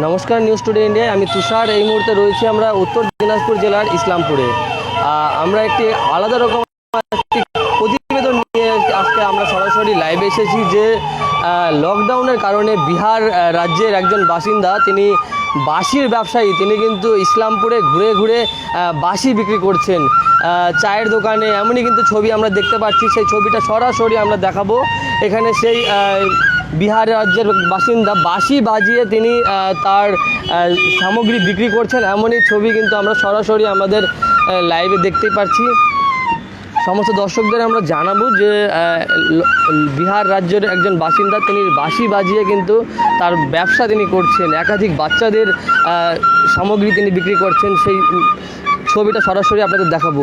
নমস্কার news today ইন্ডিয়ায় আমি তুষার। এই মুহূর্তে রয়েছি আমরা উত্তর দিনাজপুর জেলার ইসলামপুরে। আমরা একটি আলাদা রকম প্রতিবেদন নিয়ে আজকে আমরা সরাসরি লাইভে এসেছি যে লকডাউনের কারণে বিহার রাজ্যের একজন বাসিন্দা, তিনি বাঁশির ব্যবসায়ী, তিনি কিন্তু ইসলামপুরে ঘুরে ঘুরে বাঁশি বিক্রি করছেন। চায়ের দোকানে এমনই কিন্তু ছবি আমরা দেখতে পাচ্ছি, সেই ছবিটা সরাসরি আমরা দেখাবো। এখানে সেই বিহার রাজ্যের বাসিন্দা বাঁশি বাজিয়ে তিনি তার সামগ্রী বিক্রি করছেন। এমনই ছবি কিন্তু আমরা সরাসরি আমাদের লাইভে দেখতে পাচ্ছি। সমস্ত দর্শকদের আমরা জানাব যে বিহার রাজ্যের একজন বাসিন্দা, তিনি বাঁশি বাজিয়ে কিন্তু তার ব্যবসা তিনি করছেন। একাধিক বাচ্চাদের সামগ্রী তিনি বিক্রি করছেন। সেই ছবিটা সরাসরি আপনাদের দেখাবো।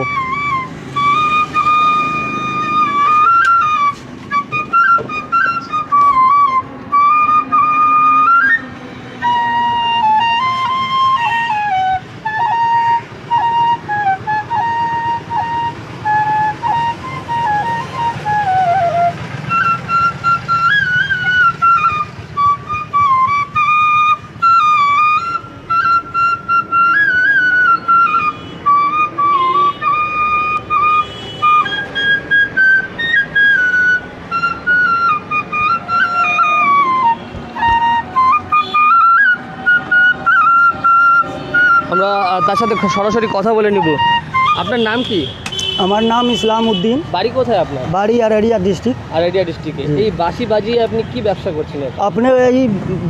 আমরা তার সাথে সরাসরি কথা বলে নিব। আপনার নাম কি? আমার নাম ইসলাম উদ্দিন। বাড়ি কোথায় আপনার? বাড়ি আরারিয়া ডিস্ট্রিক্ট। আরারিয়া ডিস্ট্রিক্টে। এই বাসি বাজি আপনি কি ব্যবসা করছিলেন আপনি এই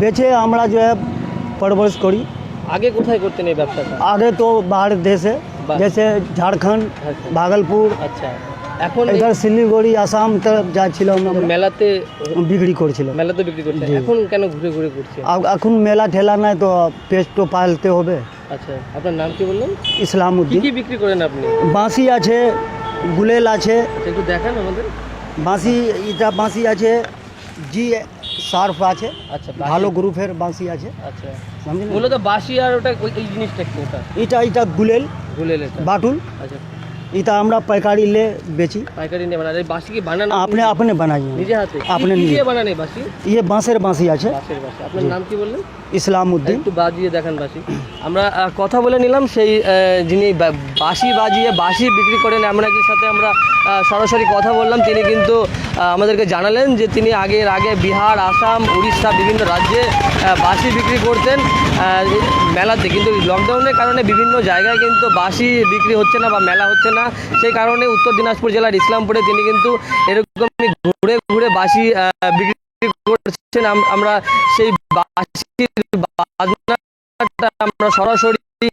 বেচে আমরা যে পরবর্ষ করি। আগে কোথায় করতেন এই ব্যবসাটা? আগে তো বাহার দেশে। দেশে ঝাড়খণ্ড আচ্ছা। ভাগলপুর। আচ্ছা। এখন এবার শিলিগুড়ি আসাম তরফ যাচ্ছিলাম। আমরা মেলাতে বিক্রি করছিলাম। মেলাতে বিক্রি করছিলাম এখন কেন ঘুরে ঘুরে করছি এখন মেলা ঠেলা নাই তো পেস্ট তো পালতে হবে। আচ্ছা আপনার নাম কি বললেন? ইসলাম উদ্দিন কি বিক্রি করেন আপনি? বাঁশি আছে গুলেল আছে। আচ্ছা, একটু দেখান আমাদের। বাঁশি এটা বাঁশি আছে জি সার্ফ আছে আচ্ছা ভালো গ্রুপের বাঁশি আছে। আচ্ছা। মূলত বাঁশি আর ওটা ওই জিনিসটা ওটা? এটা এটা গুলেল গুলেল বাটুল। আচ্ছা। এটা আমরা পাইকারি লে বেচি। পাইকারি নিয়ে বানাই বাঁশি কি বানানো? আপনি আপনি বানাই। নিজে হাতে? আপনি কি- কি নিজে। দিয়ে বানান এই ইয়ে বাঁশের বাঁশি আছে। বাঁশের বাঁশি। আপনার নাম কি বললেন? ইসলাম উদ্দিন একটু বাজিয়ে দেখেন বাঁশি। আমরা কথা বলে নিলাম সেই যিনি বাঁশি বাজিয়ে বাঁশি বিক্রি করেন এমন একজনের সাথে আমরা সরাসরি কথা বললাম। তিনি কিন্তু আমাদেরকে জানালেন যে তিনি আগের আগে বিহার আসাম উড়িষ্যা বিভিন্ন রাজ্যে বাঁশি বিক্রি করতেন। মেলাতে। কিন্তু লকডাউনের কারণে বিভিন্ন জায়গায় কিন্তু বাঁশি বিক্রি হচ্ছে না বা মেলা হচ্ছে না। সেই কারণে উত্তর দিনাজপুর জেলার ইসলামপুরে তিনি কিন্তু এরকমই ঘুরে ঘুরে আহ, বিক্রি করছেন। আম- আমরা সেই বাঁশির বাজনাটা আমরা সরাসরি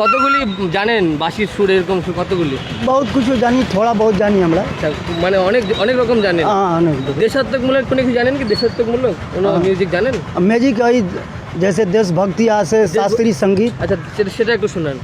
কতগুলি জানেন বাঁশির সুর এরকম সুর কতগুলি? বহুত কিছু জানি থোড়া বহুত জানি আমরা। আচ্ছা, মানে অনেক অনেক রকম জানেন। দেশাত্মকমূলক কোনো কিছু জানেন কি? দেশাত্মকমূলক কোনো মিউজিক জানেন? মিউজিক ওই যেসে দেশভক্তি আছে শাস্ত্রীয় সংগীত। আচ্ছা সেটা একটু শোনান।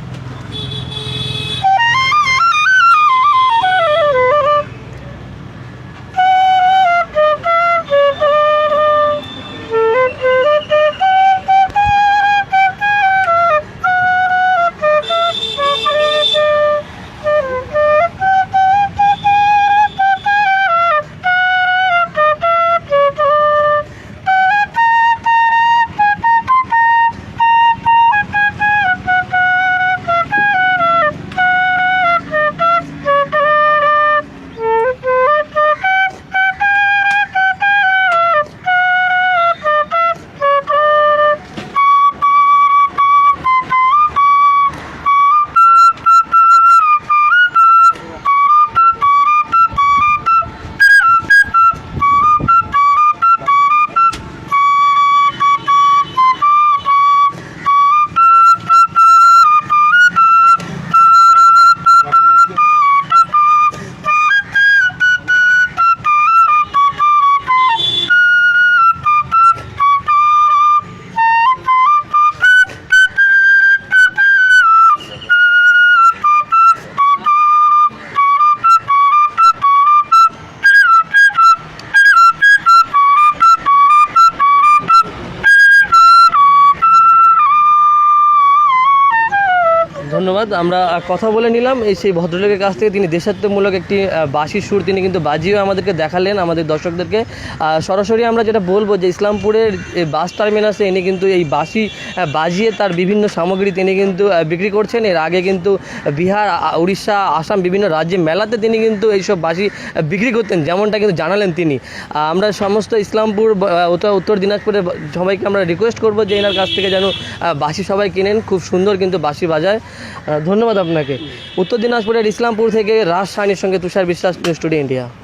ধন্যবাদ। আমরা কথা বলে নিলাম। এই সেই ভদ্রলোকের কাছ থেকে তিনি দেশাত্মমূলক একটি বাঁশির সুর তিনি কিন্তু বাজিয়েও আমাদেরকে দেখালেন আমাদের দর্শকদেরকে। সরাসরি আমরা যেটা বলব যে ইসলামপুরের বাস টার্মিনাসে ইনি কিন্তু এই বাঁশি বাজিয়ে তার বিভিন্ন সামগ্রী তিনি কিন্তু বিক্রি করছেন। এর আগে কিন্তু বিহার উড়িষ্যা আসাম বিভিন্ন রাজ্যে মেলাতে তিনি কিন্তু এইসব আহ, বিক্রি করতেন যেমনটা কিন্তু জানালেন তিনি। আমরা সমস্ত ইসলামপুর উত্তর দিনাজপুরের সবাইকে আমরা রিকোয়েস্ট করব যে এনার কাছ থেকে যেন বাঁশি সবাই কিনেন। খুব সুন্দর কিন্তু বাঁশি বাজায়। ধন্যবাদ আপনাকে। উত্তর দিনাজপুরের ইসলামপুর থেকে রাজ সাহানির সঙ্গে তুষার বিশ্বাস স্টুডিও ইন্ডিয়া।